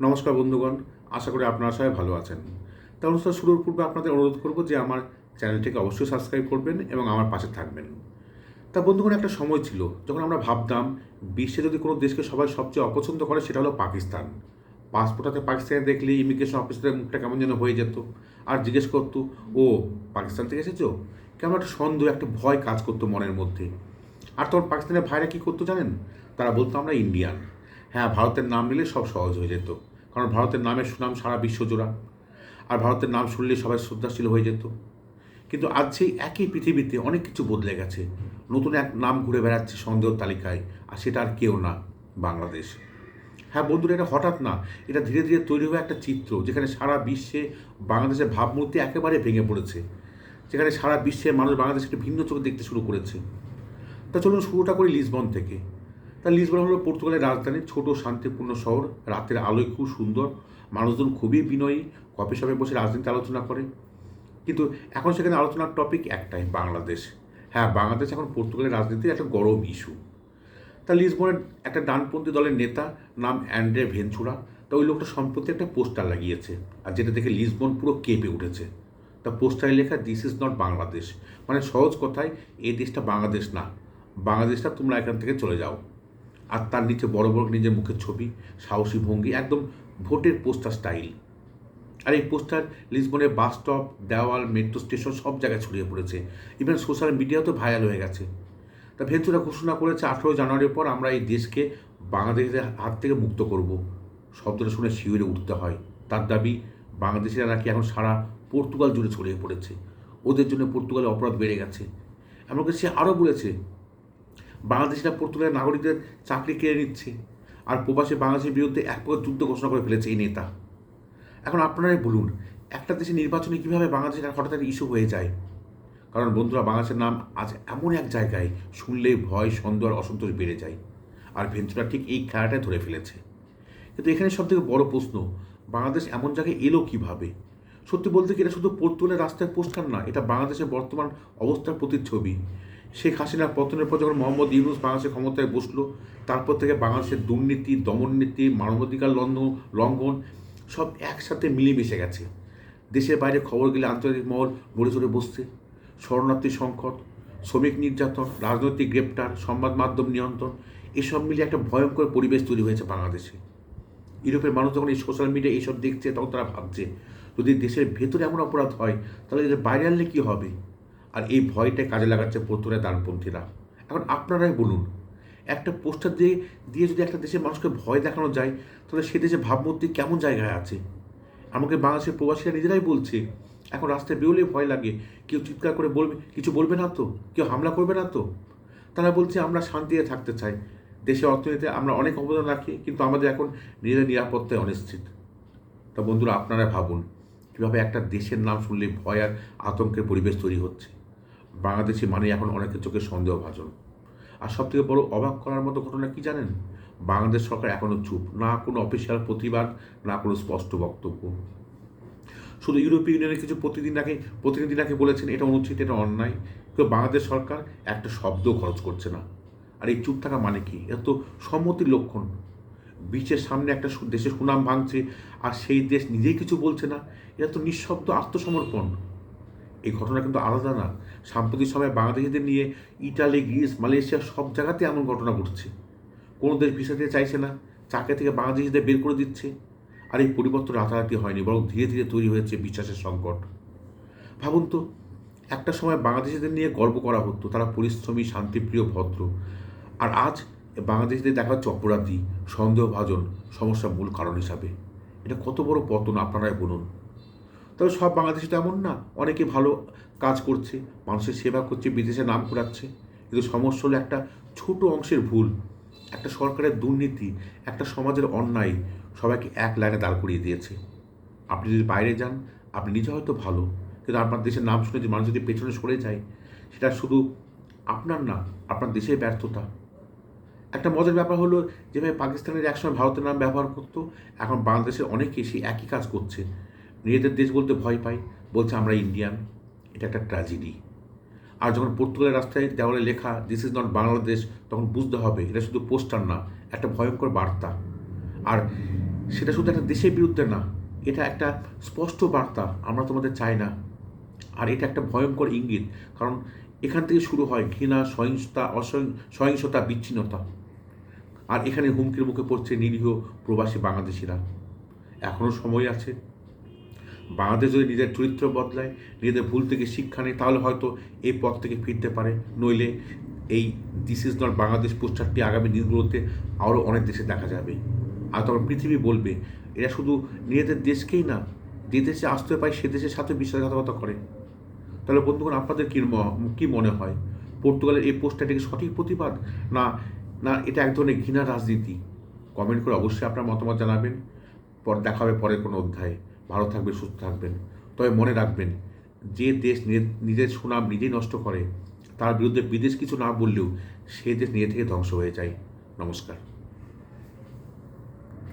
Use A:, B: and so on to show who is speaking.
A: নমস্কার বন্ধুগণ, আশা করি আপনারা সবাই ভালো আছেন। তা অনুষ্ঠান শুরুর পূর্বে আপনাদের অনুরোধ করব যে আমার চ্যানেলটিকে অবশ্যই সাবস্ক্রাইব করবেন এবং আমার পাশে থাকবেন। তা বন্ধুগণ, একটা সময় ছিল যখন আমরা ভাবতাম, বিশ্বে যদি কোনো দেশকে সবাই সবচেয়ে অপছন্দ করে, সেটা হলো পাকিস্তান। পাসপোর্ট হাতে পাকিস্তানে দেখলে ইমিগ্রেশন অফিসারের মুখটা কেমন যেন হয়ে যেত। আর জিজ্ঞেস করতো, ও, পাকিস্তান থেকে এসেছ? কেমন একটা সন্দেহ, একটা ভয় কাজ করতো মনের মধ্যে। আর তখন পাকিস্তানের ভাইরা কী করতো জানেন? তারা বলতো, আমরা ইন্ডিয়ান হ্যাঁ ভারতের নাম নিলে সব সহজ হয়ে যেত। কারণ ভারতের নামের সুনাম সারা বিশ্বজোড়া। আর ভারতের নাম শুনলে সবাই শ্রদ্ধাশীল হয়ে যেত। কিন্তু আজ সেই একই পৃথিবীতে অনেক কিছু বদলে গেছে। নতুন এক নাম ঘুরে বেড়াচ্ছে সন্দেহ তালিকায়, আর সেটা আর কেউ না, বাংলাদেশ। হ্যাঁ বন্ধুরা, এটা হঠাৎ না। এটা ধীরে ধীরে তৈরি হওয়া একটা চিত্র, যেখানে সারা বিশ্বে বাংলাদেশের ভাবমূর্তি একেবারে ভেঙে পড়েছে। যেখানে সারা বিশ্বে মানুষ বাংলাদেশকে ভিন্ন চোখে দেখতে শুরু করেছে। তা চলুন শুরুটা করি লিসবন থেকে। তা লিসবন হলো পর্তুগালের রাজধানী, ছোট শান্তিপূর্ণ শহর। রাতের আলোয় খুব সুন্দর। মানুষজন খুবই বিনয়ী। কফি শপে বসে রাজনীতি আলোচনা করে। কিন্তু এখন সেখানে আলোচনার টপিক একটাই, বাংলাদেশ। হ্যাঁ বাংলাদেশ এখন পর্তুগালের রাজনীতির একটা গরম ইস্যু তা লিসবনের একটা ডানপন্থী দলের নেতা নাম অ্যান্ড্রে ভেঞ্চুরা তা ওই লোকটা সম্প্রতি একটা পোস্টার লাগিয়েছে। আর যেটা দেখে লিসবন পুরো কেঁপে উঠেছে। তা পোস্টারে লেখা দিস ইজ নট বাংলাদেশ মানে সহজ কথায় এই দেশটা বাংলাদেশ না। বাংলাদেশটা তোমরা এখান থেকে চলে যাও। আর তার নিচে বড় বড় নিজের মুখের ছবি, সাহসী ভঙ্গি, একদম ভোটের পোস্টার স্টাইল। আর এই পোস্টার লিসবনের বাস স্টপ, দেওয়াল, মেট্রো স্টেশন সব জায়গায় ছড়িয়ে পড়েছে। ইভেন সোশ্যাল মিডিয়াও তো ভাইরাল হয়ে গেছে। তা ভেঞ্চুরা ঘোষণা করেছে, আঠেরো জানুয়ারির পর আমরা এই দেশকে বাংলাদেশের হাত থেকে মুক্ত করব। শব্দটা শুনে শিউরে উঠতে হয়। তার দাবি, বাংলাদেশিরা নাকি এখন সারা পর্তুগাল জুড়ে ছড়িয়ে পড়েছে। ওদের জন্য পর্তুগালে অপরাধ বেড়ে গেছে। এমনকি সে আরও বলেছে বাংলাদেশিরা পর্তুগালের নাগরিকদের চাকরি কেড়ে নিচ্ছে। আর প্রবাসী বাংলাদেশের বিরুদ্ধে এক প্রকার যুদ্ধ ঘোষণা করে ফেলেছে এই নেতা। এখন আপনারাই বলুন, একটা দেশে নির্বাচনে কীভাবে বাংলাদেশের হঠাৎ ইস্যু হয়ে যায়? কারণ বন্ধুরা, বাংলাদেশের নাম আজ এমন এক জায়গায় শুনলেই ভয়, সন্দেহ আর অসন্তোষ বেড়ে যায়। আর ভেঞ্চুরা ঠিক এই খেলাটাই ধরে ফেলেছে। কিন্তু এখানে সব থেকে বড় প্রশ্ন, বাংলাদেশ এমন জায়গায় এলো কীভাবে? সত্যি বলতে কি, এটা শুধু পর্তুগালের রাস্তায় পোস্টার না, এটা বাংলাদেশের বর্তমান অবস্থার প্রতিচ্ছবি। শেখ হাসিনার পতনের পর যখন মোহাম্মদ ইউনুস বাংলাদেশের ক্ষমতায় বসল, তারপর থেকে বাংলাদেশের দুর্নীতি, দমননীতি, মানবাধিকার লঙ্ঘন লঙ্ঘন, সব একসাথে মিলেমিশে গেছে। দেশের বাইরে খবর গেলে আন্তর্জাতিক মহল নড়ে চড়ে বসছে। শরণার্থী সংকট, শ্রমিক নির্যাতন, রাজনৈতিক গ্রেপ্তার, সংবাদ মাধ্যম নিয়ন্ত্রণ, এসব মিলিয়ে একটা ভয়ঙ্কর পরিবেশ তৈরি হয়েছে বাংলাদেশে। ইউরোপের মানুষ যখন এই সোশ্যাল মিডিয়া এইসব দেখছে, তখন তারা ভাবছে, যদি দেশের ভেতরে এমন অপরাধ হয়, তাহলে বাইরে আনলে কী হবে? আর এই ভয়টাই কাজে লাগাচ্ছে পর্তুগালের দানপন্থীরা এখন আপনারাই বলুন, একটা পোস্টার দিয়ে দিয়ে যদি একটা দেশের মানুষকে ভয় দেখানো যায়, তাহলে সে দেশে ভাবমূর্তি কেমন জায়গায় আছে? আমাকে বাংলাদেশের প্রবাসীরা নিজেরাই বলছে, এখন রাস্তায় বেরোলে ভয় লাগে, কেউ চিৎকার করে বলবে, কিছু বলবে না তো? কেউ হামলা করবে না তো? তারা বলছে, আমরা শান্তিতে থাকতে চাই। দেশের অর্থনীতিতে আমরা অনেক অবদান রাখি, কিন্তু আমাদের এখন নিজেদের নিরাপত্তায় অনিশ্চিত। তা বন্ধুরা আপনারা ভাবুন, কীভাবে একটা দেশের নাম শুনলে ভয় আর আতঙ্কের পরিবেশ তৈরি হচ্ছে? বাংলাদেশি মানে এখন অনেকের চোখে সন্দেহভাজন। আর সবথেকে বড় অবাক করার মতো ঘটনা কি জানেন? বাংলাদেশ সরকার এখনও চুপ, না কোনো অফিসিয়াল প্রতিবাদ, না কোনো স্পষ্ট বক্তব্য। শুধু ইউরোপীয় ইউনিয়নের কিছু প্রতিদিন আগে প্রতিনিধি নাকি বলেছেন, এটা অনুচিত, এটা অন্যায়। কেউ বাংলাদেশ সরকার একটা শব্দ খরচ করছে না। আর এই চুপ থাকা মানে কি? এটা তো সম্মতির লক্ষণ। বিশ্বের সামনে একটা দেশের সুনাম ভাঙছে, আর সেই দেশ নিজেই কিছু বলছে না। এটা তো নিঃশব্দ আত্মসমর্পণ। এই ঘটনা কিন্তু আলাদা না। সাম্প্রতিক সময়ে বাংলাদেশিদের নিয়ে ইটালি, গ্রিস, মালয়েশিয়া সব জায়গাতে এমন ঘটনা ঘটছে। কোনো দেশ ভিসা দিতে চাইছে না, চাকরি থেকে বাংলাদেশিদের বের করে দিচ্ছে। আর এই পরিবর্তন রাতারাতি হয়নি, বরং ধীরে ধীরে তৈরি হয়েছে বিশ্বাসের সংকট। ভাবুন তো, একটা সময় বাংলাদেশিদের নিয়ে গর্ব করা হতো, তারা পরিশ্রমী, শান্তিপ্রিয়, ভদ্র। আর আজ বাংলাদেশিদের দেখা হচ্ছে অপরাধী, সন্দেহভাজন, সমস্যার মূল কারণ হিসাবে। এটা কত বড় পতন, আপনারাই বলুন। তবে সব বাংলাদেশি তো এমন না। অনেকে ভালো কাজ করছে, মানুষের সেবা করছে, বিদেশে নাম করাচ্ছে কিন্তু সমস্যা হলো একটা ছোট অংশের ভুল, একটা সরকারের দুর্নীতি, একটা সমাজের অন্যায় সবাইকে এক লাইনে দাঁড় করিয়ে দিয়েছে। আপনি যদি বাইরে যান, আপনি নিজে হয়তো ভালো, কিন্তু আপনার দেশের নাম শুনে যে মানুষ যদি পেছনে সরে যায়, সেটা শুধু আপনার না, আপনার দেশের ব্যর্থতা। একটা মজার ব্যাপার হলো যেভাবে পাকিস্তানের একসময় ভারতের নাম ব্যবহার করতো, এখন বাংলাদেশের অনেকে সেই একই কাজ করছে। নিজেদের দেশ বলতে ভয় পাই বলছে আমরা ইন্ডিয়ান এটা একটা ট্র্যাজেডি আর যখন পর্তুগালের রাস্তায় দেওয়ালে লেখা দিস ইজ নট বাংলাদেশ তখন বুঝতে হবে এটা শুধু পোস্টার না, একটা ভয়ঙ্কর বার্তা। আর সেটা শুধু একটা দেশের বিরুদ্ধে না, এটা একটা স্পষ্ট বার্তা, আমরা তোমাদের চাই না। আর এটা একটা ভয়ঙ্কর ইঙ্গিত, কারণ এখান থেকে শুরু হয় ঘৃণা, সহিংসতা সহিংসতা, বিচ্ছিন্নতা। আর এখানে হুমকির মুখে পড়ছে নিরীহ প্রবাসী বাংলাদেশিরা। এখনও সময় আছে। বাংলাদেশ যদি নিজের চরিত্র বদলায়, নিজেদের ভুল থেকে শিক্ষা নেয়, তাহলে হয়তো এই পথ থেকে ফিরতে পারে। নইলে এই দিস ইজ নট বাংলাদেশ পোস্টারটি আগামী দিনগুলোতে আরও অনেক দেশে দেখা যাবে। আর তখন পৃথিবী বলবে, এরা শুধু নিজেদের দেশকেই না, যে দেশে আসতে পায় সে দেশের সাথে বিশ্বাসঘাতকতা করে। তাহলে বন্ধুগণ, আপনাদের কী কী মনে হয়? পর্তুগালের এই পোস্টারটি কি সঠিক প্রতিবাদ? না না, এটা এক ধরনের ঘৃণা রাজনীতি? কমেন্ট করে অবশ্যই আপনার মতামত জানাবেন। পর, দেখা হবে পরের কোনো অধ্যায়ে। ভালো থাকবেন, সুস্থ থাকবেন। তবে মনে রাখবেন, যে দেশ নিজের সুনাম নিজেই নষ্ট করে, তার বিরুদ্ধে বিদেশ কিছু না বললেও সে দেশ নিজে থেকে ধ্বংস হয়ে যায়। নমস্কার।